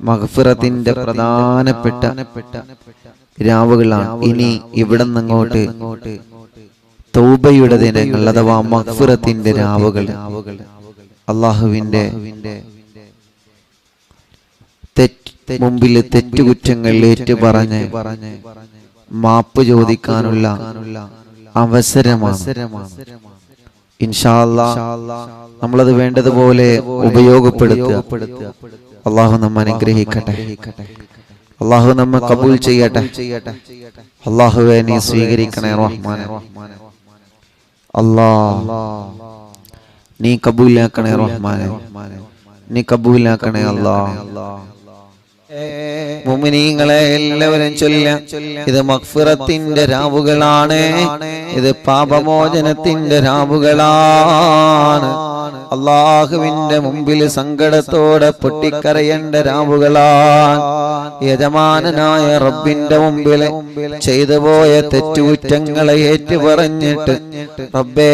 മഹഫിറത്തിന്റെ പ്രധാനപ്പെട്ട രാവുകളാണ് ഇനി ഇവിടെ നിന്നങ്ങോട്ട് തൗബയുടെ ദിനങ്ങൾ അഥവാ മഹഫിറത്തിന്റെ രാവുകൾ. അള്ളാഹുവിന്റെ മുമ്പിൽ തെറ്റുകുറ്റങ്ങൾ ഏറ്റുപറഞ്ഞ് മാപ്പ് ചോദിക്കാനുള്ള അവസരമാണ്. ഇൻഷാല്ലാ നമ്മളത് വേണ്ടതുപോലെ ഉപയോഗപ്പെടുത്തുക. അള്ളാഹു നമ്മ അനുഗ്രഹിക്കട്ടെ. അള്ളാഹു നമ്മെ കബൂൽ ചെയ്യട്ടെ. അള്ളാഹുവെ നീ സ്വീകരിക്കണേ റഹ്മാൻ അല്ലാ നീ കബൂലാക്കണേ റഹ്മാനെ. നീ കബൂലാക്കണേ അല്ലാ. മുമിനീങ്ങളെ എല്ലാവരും ചൊല്ല ഇത് മക്ഫിറത്തിന്റെ രാവുകളാണ് ഇത് പാപമോചനത്തിന്റെ രാവുകളാണ്. അള്ളാഹുവിന്റെ മുമ്പിൽ സങ്കടത്തോടെ പൊട്ടിക്കരയേണ്ട രാവുകളാ യജമാനനായ റബ്ബിന്റെ മുമ്പിൽ ചെയ്തു പോയ തെറ്റുകുറ്റങ്ങളെ ഏറ്റുപറഞ്ഞിട്ട് റബ്ബേ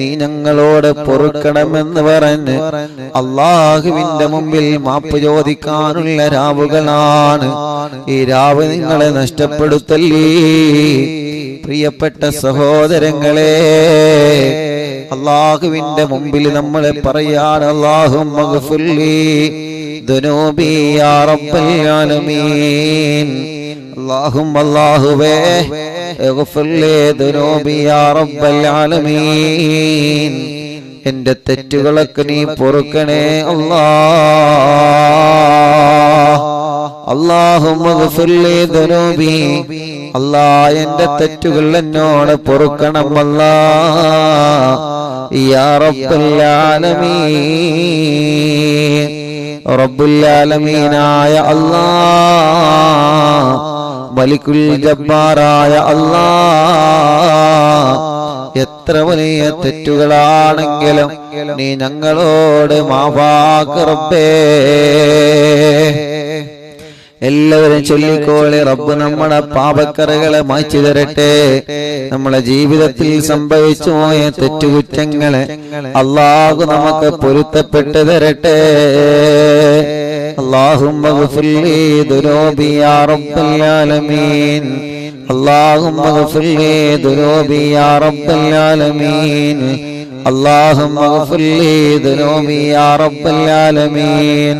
നീ ഞങ്ങളോട് പൊറുക്കണമെന്ന് പറഞ്ഞ് അള്ളാഹുവിന്റെ മുമ്പിൽ മാപ്പ് ചോദിക്കാനുള്ള രാവുകളാണ്. ഈ രാവ് നിങ്ങളെ നഷ്ടപ്പെടുത്തല്ലേ? പ്രിയപ്പെട്ട സഹോദരങ്ങളെ അള്ളാഹുവിന്റെ മുമ്പിൽ നമ്മൾ പറയാൻ അള്ളാഹു അള്ളാഹും അള്ളാഹുവേ എന്റെ തെറ്റുകളൊക്കെ നീ പൊറുക്കണേ അള്ളാ. അള്ളാഹും അല്ലാ എന്റെ തെറ്റുകൾ എന്നോട് പൊറുക്കണം അല്ലാ يا رب العالمين رب العالمين يا الله ملك الجبار يا الله എത്ര വലിയ തെറ്റുകളാണെങ്കിലും നീ ഞങ്ങളോട് മാവാക്ക് റബ്ബേ എല്ലാവരും ചൊല്ലിക്കോളെ റബ്ബ് നമ്മുടെ പാപക്കറകളെ മായ്ച്ചു തരട്ടെ നമ്മളെ ജീവിതത്തിൽ സംഭവിച്ചു പോയ തെറ്റുകുറ്റങ്ങളെ അള്ളാഹു നമുക്ക് പൊരുത്തപ്പെട്ട് തരട്ടെ اللهم اغفر لي ذنوبي يا رب العالمين اللهم اغفر لي ذنوبي يا رب العالمين اللهم اغفر لي ذنوبي يا رب العالمين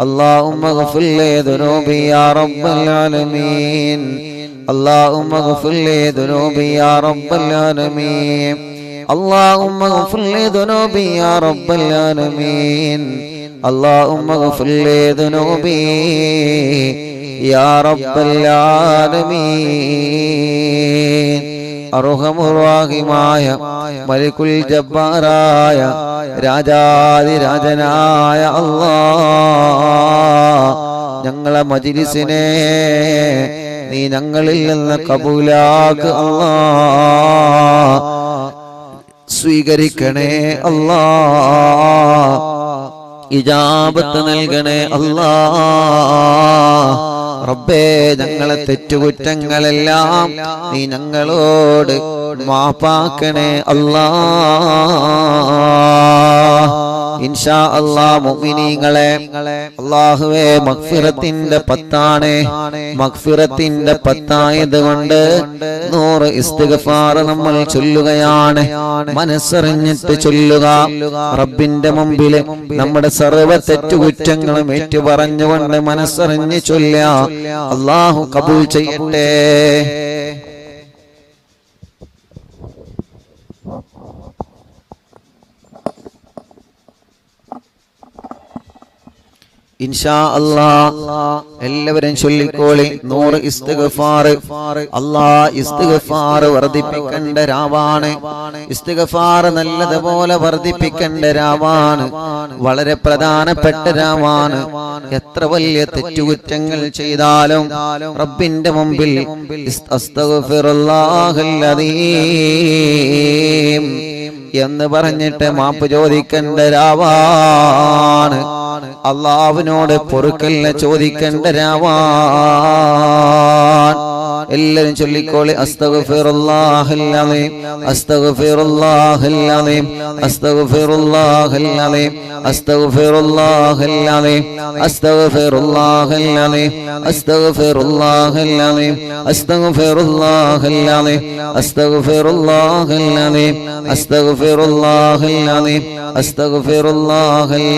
اللهم اغفر لي ذنوبي يا رب العالمين اللهم اغفر لي ذنوبي يا رب العالمين اللهم اغفر لي ذنوبي يا رب العالمين اللهم اغفر لي ذنوبي يا رب العالمين അർഹമുറാഹിമായ മലിക്കുൽ ജബ്ബാറായ രാജാതിരാജനായ അള്ളാ. ഞങ്ങളെ മജിലിസിനെ നീ ഞങ്ങളിൽ നിന്ന് കബൂലാക്ക് അള്ളാ. സ്വീകരിക്കണേ അള്ളാ. ഇജാബത്ത് നൽകണേ അള്ളാ. റബ്ബേ ഞങ്ങളെ തെറ്റുകുറ്റങ്ങളെല്ലാം നീ ഞങ്ങളോട് മാപ്പാക്കണേ അല്ലാ ഇൻഷാ അല്ലാ മുഅ്മിനീങ്ങളെ അല്ലാഹുവേ മഗ്ഫിറത്തിന്റെ പത്താണ്. മഗ്ഫിറത്തിന്റെ പത്തായത് കൊണ്ട് നൂറ് ഇസ്തിഗ്ഫാർ നമ്മൾ ചൊല്ലുകയാണ്. മനസ്സറിഞ്ഞിട്ട് ചൊല്ലുക. റബ്ബിന്റെ മുമ്പിൽ നമ്മുടെ സർവ തെറ്റുകുറ്റങ്ങളും ഏറ്റു പറഞ്ഞുകൊണ്ട് മനസ്സറിഞ്ഞ് ചൊല്ല അള്ളാഹു കബൂൽ ചെയ്യട്ടെ. ഇൻഷാ അല്ലാ എല്ലാവരും ചൊല്ലിക്കോളി. നൂറ് ഇസ്തിഗ്ഫാർ അല്ലാ ഇസ്തിഗ്ഫാർ വർദ്ധിപ്പിക്കേണ്ട രാവാണ്. ഇസ്തിഗ്ഫാർ നല്ലതുപോലെ വർദ്ധിപ്പിക്കേണ്ട രാവാണ്. വളരെ പ്രധാനപ്പെട്ട രാവാണ്. എത്ര വലിയ തെറ്റുകുറ്റങ്ങൾ ചെയ്താലും റബ്ബിന്റെ മുമ്പിൽ എന്ന് പറഞ്ഞിട്ട് മാപ്പ് ചോദിക്കേണ്ട രാവാണ്. അള്ളാവിനോട് പൊറുക്കലിനെ ചോദിക്കേണ്ട രാവാൻ എല്ലാരും ചൊല്ലിക്കോളി അലീം അസ്തഗ്ഫിറുല്ലാഹൽ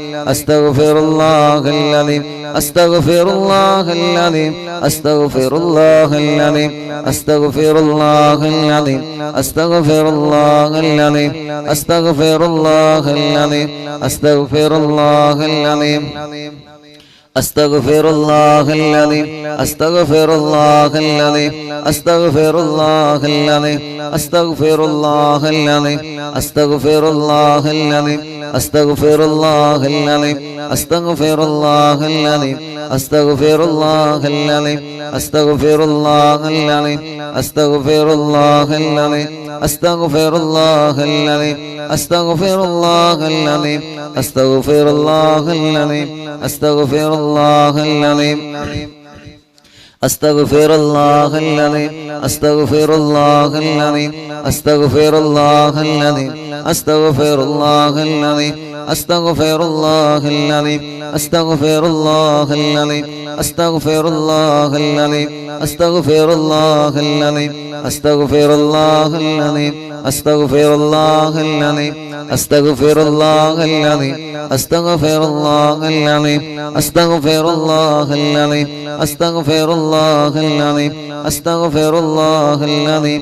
أستغفر الله الذي أستغفر الله الذي أستغفر الله الذي أستغفر الله الذي أستغفر الله الذي أستغفر الله الذي أستغفر الله الذي أستغفر الله الذي أستغفر الله الذي أستغفر الله الذي أستغفر الله الذي أستغفر الله الذي أستغفر الله العظيم أستغفر الله العظيم أستغفر الله العظيم أستغفر الله العظيم أستغفر الله العظيم أستغفر الله العظيم أستغفر الله العظيم أستغفر الله العظيم أستغفر الله العظيم أستغفر الله العظيم أستغفر الله العظيم أستغفر الله العظيم أستغفر الله العظيم أستغفر الله العظيم أستغفر الله العظيم أستغفر الله العظيم أستغفر الله العظيم أستغفر الله العظيم أستغفر الله العظيم أستغفر الله العظيم أستغفر الله العظيم أستغفر الله العظيم أستغفر الله العظيم أستغفر الله العظيم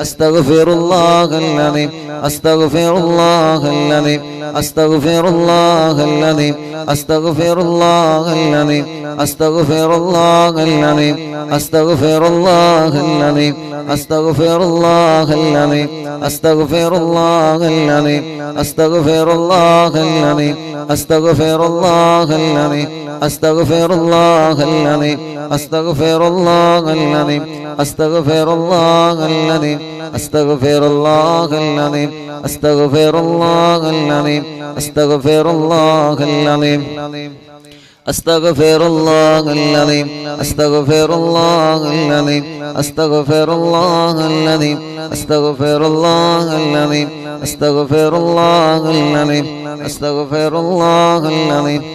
أستغفر الله العظيم أستغفر الله العظيم أستغفر الله العظيم أستغفر الله العظيم أستغفر الله العظيم أستغفر الله العظيم أستغفر الله العظيم أستغفر الله العظيم أستغفر الله العظيم أستغفر الله العظيم أستغفر الله العظيم أستغفر الله العظيم أستغفر الله العظيم أستغفر الله العظيم أستغفر الله العظيم أستغفر الله العظيم أستغفر الله العظيم أستغفر الله العظيم أستغفر الله العظيم أستغفر الله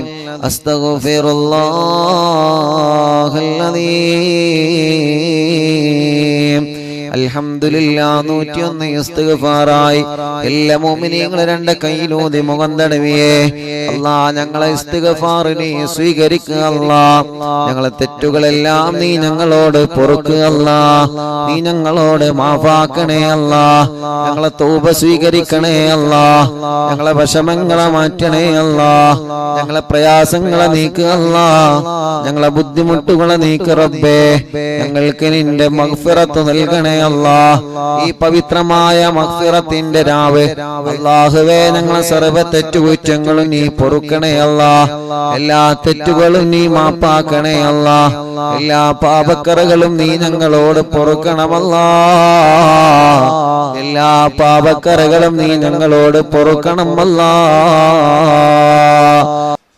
العظيم أستغفر الله الذي അൽഹംദുലില്ലാ എല്ലാ രണ്ട് ഞങ്ങളെ ഞങ്ങളെ തെറ്റുകളെല്ലാം നീ ഞങ്ങളോട് പൊറുക്കുക നീ ഞങ്ങളോട് മാഫാക്കണേ അല്ലാ. ഞങ്ങളെ തൗബ സ്വീകരിക്കണേ അല്ലാ. ഞങ്ങളെ വിഷമങ്ങളെ മാറ്റണേ അല്ലാ. ഞങ്ങളെ പ്രയാസങ്ങളെ നീക്കുക ഞങ്ങളെ ബുദ്ധിമുട്ടുകളെ നീക്ക് റബ്ബേ. ഞങ്ങൾക്ക് നിന്റെ മഗ്ഫിറത്ത് നൽകണേ അല്ലാ ഈ പവിത്രമായ മക്സിറത്തിന്റെ രാവ്. അള്ളാഹുവേ ഞങ്ങളെ സർവ തെറ്റുകുറ്റങ്ങളും നീ പൊറുക്കണേ അല്ലാ എല്ലാ തെറ്റുകളും നീ മാപ്പാക്കണേ അല്ലാ എല്ലാ പാപക്കറകളും നീ ഞങ്ങളോട് പൊറുക്കണമല്ലാ എല്ലാ പാപക്കറകളും നീ ഞങ്ങളോട് പൊറുക്കണമല്ലാ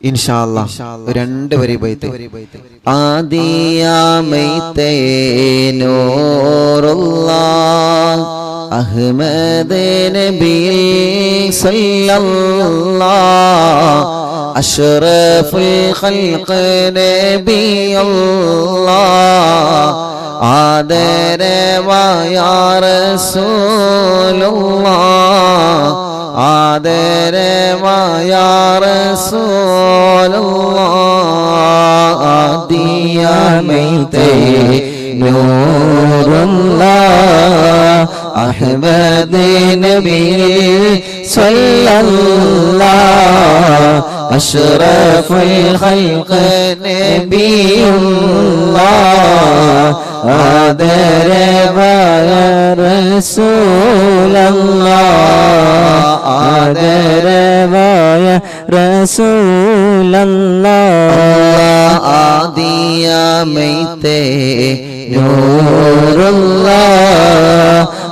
ഇൻഷാല്ല രണ്ട് വരി ബൈത്ത് ആദിയാമൈത്തേനോറുള്ള ആദരമായ റസോലിയമൈത്തേ നൂറുള്ള അഹമ്മദ് നബി സ്വല്ലല്ലാ സല്ലല്ലാ അഷ്റഫുൽ ഖൽഖ് നബിയുള്ളാ ആദരവായ റസൂലല്ലാ ആദരവായ റസൂലല്ലാ ആദിയമൈത്തേ നൂറുള്ള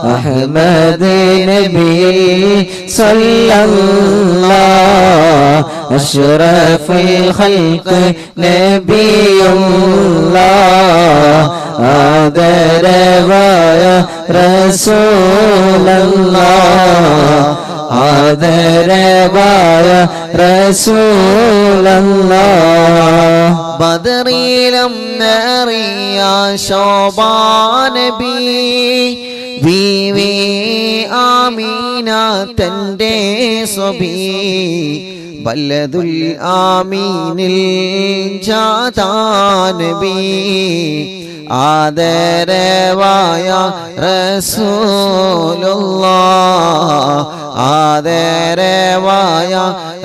أحمد نبي صلى الله أشرف الخلق نبي الله. آدر رواية رسول الله. آدر رواية رسول الله. بدري الناري يا നേറിയ ശോഭാനബി ബീവി ആമീന തന്റെ സ്വബി. ബല്ലതുൽ ആമീനിൽ ജാതാനബി ആദരവായ റസൂലുള്ളാ ആദരവായ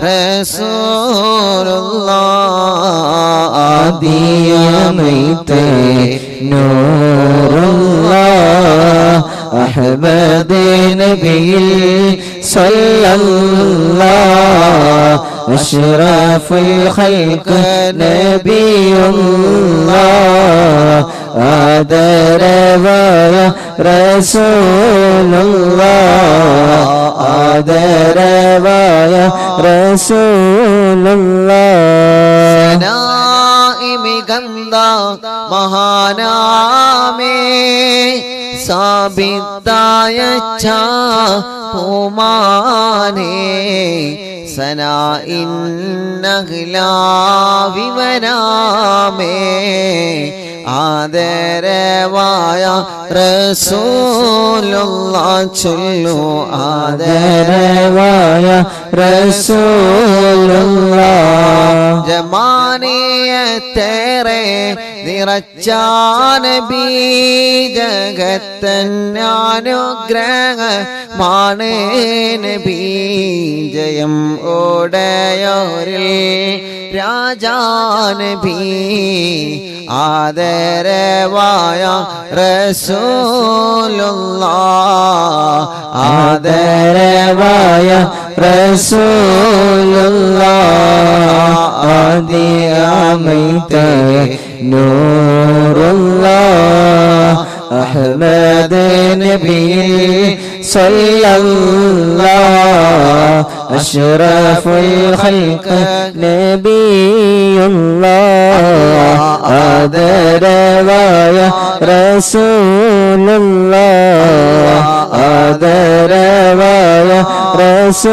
റസൂലുള്ളാ ആദിയമൈത്ത നൂറുള്ള അഹ്മദ് നബിയിൽ സല്ലല്ലാഹ് അഷ്റഫുൽ ഖൽഖ് നബിയുല്ലാഹ് ആദരവായ റസൂലുള്ളാഹ് ആദരവായ റസൂലുള്ളാഹ് മികന്ത മഹാനാമേ സാബിത്തായ പൂമാനേ സനാ വിവരാമേ ആദരവായ റസൂലുള്ള ചൊല്ലു ആദരവായ റസൂലുള്ളാഹ് ജമാനേയത്തേറെ നിറച്ചാനബി മാണേന ബീജയം ജയം രാജാന രാജാനബി ആദരവായ റസൂലുള്ള. ആദരവായ റസൂലുള്ളാഹ് ആദിയമൈത നൂറുള്ളാഹ് അഹ്മദ് നബിയിൽ അഷ്റഫുൽ ഖൽഖ് നബിയുല്ലാഹ് ആദരവായ റസൂലുള്ളാഹ് ആദരവായ റസൂലുള്ളാഹ്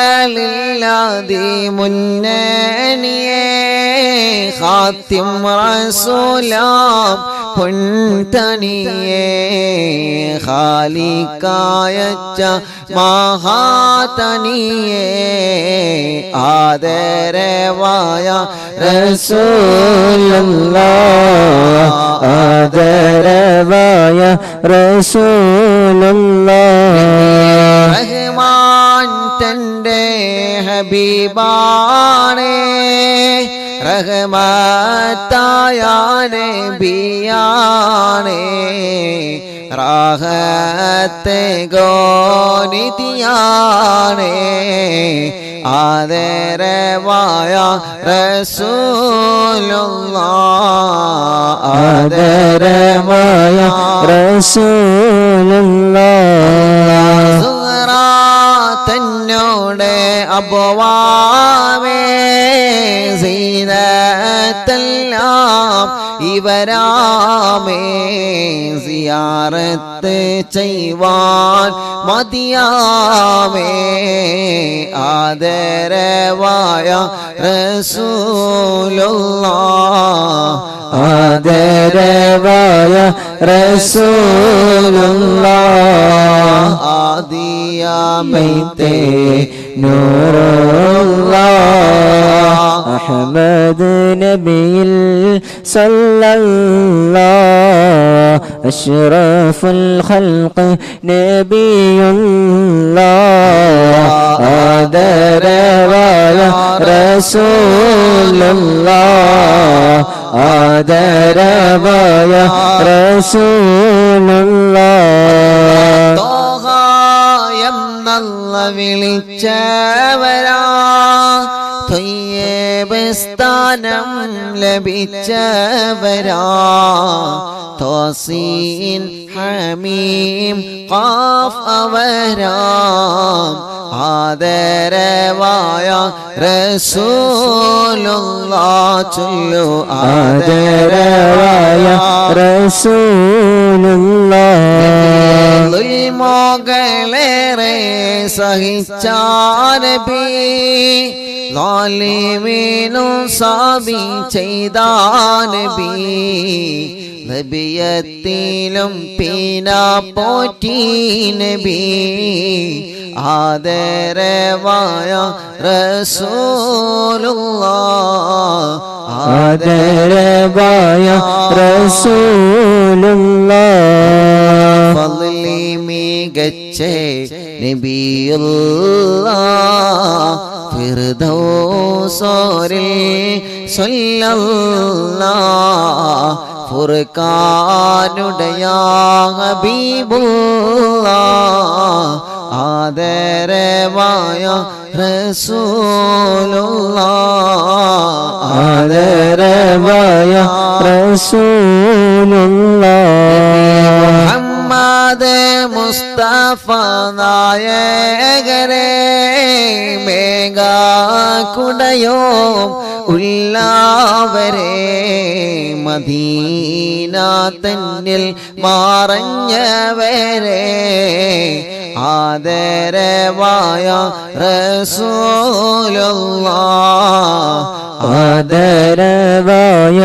ഖൈറോകളില്ലാതെ മുന്നണിയേ ഖാത്തിം റസൂലാം പൊൻതണിയേ ഖാലിക്കായച്ച മഹാതണിയേ ആദരവായ റസൂലുള്ളാഹ് ആദരവായ റസൂലുള്ളാഹ് റഹ്മാൻ തന്റെ ഹബീബാണേ റഹ്മത്തായ നബിയാണേ റാഹത്തെ ഗോനിതിയാണേ ആദരവായ റസൂലുള്ള ആദരമായ റസൂലുള്ളാഹ്. അബവാമേ സീനത്തെല്ലാം ഇവരാമേ സിയാറത്ത് ചെയ്യുവാൻ മതിയാമേ. ആദരവായ റസൂലുള്ള ആദരവായ റസൂലുള്ളാഹ് ആദിയാമൈത്തേ നൂറുള്ള അഹമ്മദ് നബിയിൽ സല്ലല്ലാഹ് അഷ്റഫുൽ ഖൽഖ് നബിയുല്ലാഹ് ആദരവായ റസൂലുള്ളാഹ് ആദരവായ റസൂലുള്ള എന്നല്ല വിളിച്ചവരാ. സ്ഥാനം ലഭിച്ചവരാ. തോസീൻ ഹമീം ഖാഫ് അവരാം. ആദരവായ റസൂലുള്ള ചൊല്ലു ആദരവായ റസൂലുള്ളാഹ് മോകളേറെ സഹിച്ചാരബി ലാലിമീനു സാബി ചെയ്താനബി നബിയത്തിലും പീന പോറ്റി നബി. ആദരവായ റസൂലുള്ള. ആദരവായ റസൂലുള്ള. ഫضലി മികച്ച നബിയുള്ള. ഫിർദൗസോരിൽ സല്ലല്ലാ ഫുർഖാനുടയ ഹബീബുള്ള. ആദരവായ റസൂലുള്ള. ആദരവായ റസൂലുള്ള. മുഹമ്മദ് മുസ്തഫ നായകരെ മേഘാക്കുടയോ ഉള്ളവരെ മദീന തന്നിൽ മറഞ്ഞവരെ ആദരവായ റസൂലുള്ള ആദരവായ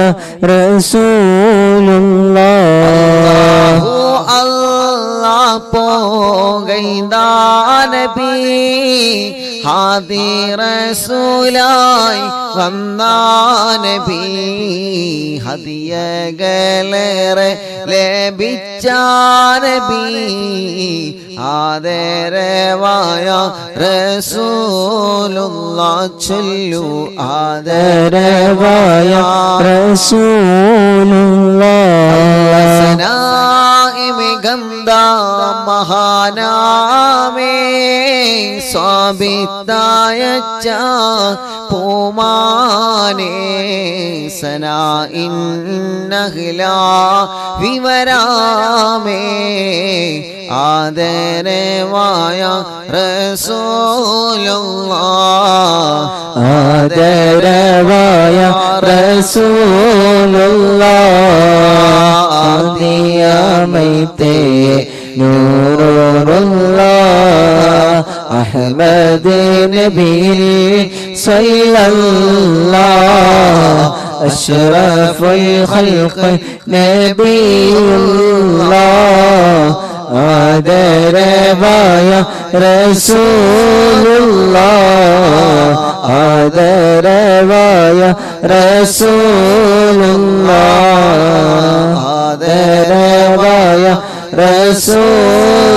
റസൂലുള്ള ഓ അല്ലാ പോകൈന്ദാ നബി. ഹാദി റസൂലായി വന്നാനബി ഹദിയകളേറെ ലഭിച്ച നബി. ആദരവായ റസൂലുള്ള ചൊല്ലു ആദരവായ റസൂലുള്ള. ഗന്ധ മഹാനാമേ സ്വാഭിത്തായ പൂമാനേ സനാ ഇന്നഹില വിവരാമേ. ആദരവായ റസൂലുള്ള. ആദരവായ റസൂലുള്ള. ആദിയമൈത്തേ നൂറുള്ള അഹമ്മദ് നബിയിൽ സല്ലല്ലാ അഷ്റഫുൽ ഖൽഖ് നബിയുള്ള. ആദരവായ റസൂലുള്ള ആദരവായ റസൂലുള്ള ആദരവായ റസൂൽ